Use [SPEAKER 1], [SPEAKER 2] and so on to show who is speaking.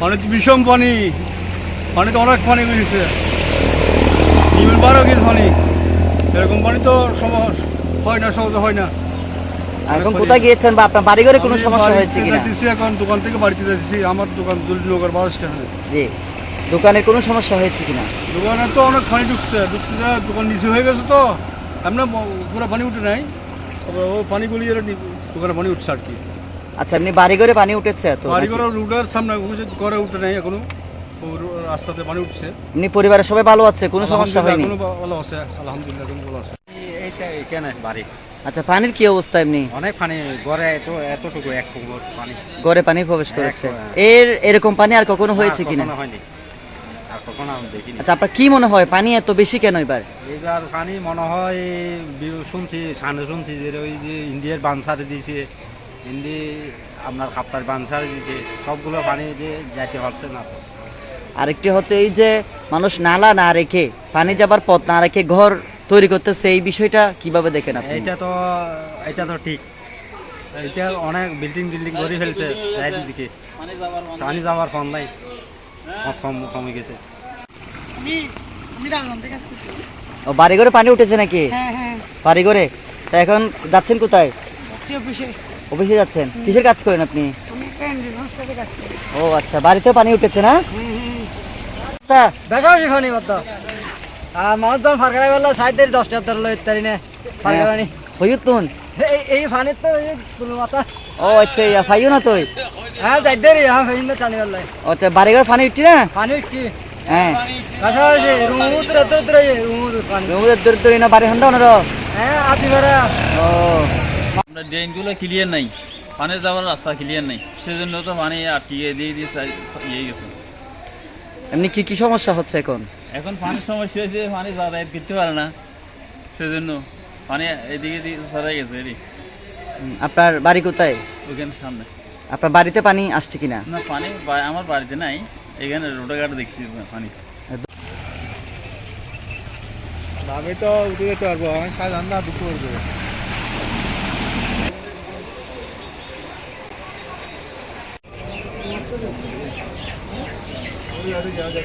[SPEAKER 1] অনেক বিষম পানি পানিতে অনেক পানি বেরিয়েছে। ডিমের বারো গেছে পানি। এরকম পানি তো সম- হয় না সহজে হয় না।
[SPEAKER 2] এখন কোথায় গিয়েছেন বা আপনার বাড়িঘরে কোনো সমস্যা হয়েছে কিনা?
[SPEAKER 1] যাচ্ছি এখন দোকান থেকে বাড়িতে যাচ্ছি। আমার দোকান দুর্যোগের বাস স্ট্যান্ডে।
[SPEAKER 2] জি। দোকানের কোনো সমস্যা হয়েছে কিনা?
[SPEAKER 1] দোকানে তো অনেক পানি ঢুকছে। ঢুকছে যা দোকান নিচে হয়ে গেছে তো। এমনি পুরো পানি উঠে নাই। ও পানি গলিয়ে দোকানে পানি উঠছে আর কি।
[SPEAKER 2] আচ্ছা এমনি বাড়িঘরে পানি উঠেছে তো
[SPEAKER 1] বাড়ি? করে রুডের সামনে ঘরে উঠে নাই এখনও। রাস্তাতে পানি উঠছে।
[SPEAKER 2] এমনি পরিবারের সবাই ভালো আছে? কোনো সমস্যা হয়নি?
[SPEAKER 1] এখনও ভালো আছে আলহামদুলিল্লাহ এখনও ভালো আছে।
[SPEAKER 3] এইটা এখানে বাড়ি?
[SPEAKER 2] আচ্ছা পানির কি অবস্থা এমনি?
[SPEAKER 3] অনেক পানি গড়ে এত এতটুকু এক কোমর পানি।
[SPEAKER 2] ঘরে পানি প্রবেশ করেছে। এর এরকম পানি আর কখনো হয়েছে কিনা?
[SPEAKER 3] কখনো হয়নি। আর কখনো আমি দেখিনি।
[SPEAKER 2] আচ্ছা আপনার কি মনে হয় পানি এত বেশি কেন এবার?
[SPEAKER 3] এইবার পানি মনে হয় শুনছি সামনে শুনছি যে ওই যে ইন্ডিয়ার বানসারে দিয়েছে হিন্দি আপনার খাপ্তার বানসারে দিয়েছে সবগুলো পানি দিয়ে যাইতে পারছে না তো।
[SPEAKER 2] আরেকটি হচ্ছে এই যে মানুষ নালা না রেখে পানি যাবার পথ না রেখে ঘর তৈরি করতেছে এই বিষয়টা কীভাবে দেখেন আপনি?
[SPEAKER 3] এটা তো এটা তো ঠিক। এটা অনেক বিল্ডিং বিল্ডিং করে ফেলছে চারিদিকে পানি যাওয়ার ফোন নাই কম কমে গেছে।
[SPEAKER 2] ও বাড়িঘরে পানি উঠেছে নাকি? বাড়ি বাড়িঘরে? তা এখন যাচ্ছেন কোথায়? অফিসে। যাচ্ছেন? কিসের কাজ করেন আপনি? ও আচ্ছা। বাড়িতে পানি উঠেছে না?
[SPEAKER 4] শিখনি মত আর মানুষ ফারকারা গেল সাইড দিয়ে দশটা তারি না ফারকারানি
[SPEAKER 2] হইতুন
[SPEAKER 4] এই এই ফানির তো মাথা।
[SPEAKER 2] ও আচ্ছা ইয়া ফাইও না তুই?
[SPEAKER 4] হ্যাঁ যাই দেরি হ্যাঁ ফেইন তো টানি গেল
[SPEAKER 2] ও আচ্ছা বাড়িঘর পানি উঠছি না?
[SPEAKER 4] পানি উঠছি।
[SPEAKER 2] হ্যাঁ।
[SPEAKER 4] কাছা হয়েছে রুমুদ্র
[SPEAKER 2] দূর দূর না বাড়ি হন্ডা ওনার
[SPEAKER 4] হ্যাঁ আতি
[SPEAKER 2] ও।
[SPEAKER 5] আমরা ড্রেনগুলো ক্লিয়ার নাই পানি যাওয়ার রাস্তা ক্লিয়ার নাই সেজন্য তো পানি আটকিয়ে দিয়ে দিয়ে ইয়ে গেছে।
[SPEAKER 2] এমনি কি কি সমস্যা হচ্ছে এখন?
[SPEAKER 5] এখন পানির সমস্যা হয়েছে পানি যাতায়াত করতে পারে না সেজন্য পানি এদিকে সরাই গেছে এদিকে।
[SPEAKER 2] আপনার বাড়ি কোথায়?
[SPEAKER 5] ওখানে সামনে।
[SPEAKER 2] আপনার বাড়িতে পানি আসছে কিনা?
[SPEAKER 5] না পানি আমার বাড়িতে নাই এখানে রোডে ঘাটে দেখছি পানি।
[SPEAKER 1] আমি তো উঠে যেতে পারব আমি ਉਹ ਯਾਰ ਜਾ ਜਾ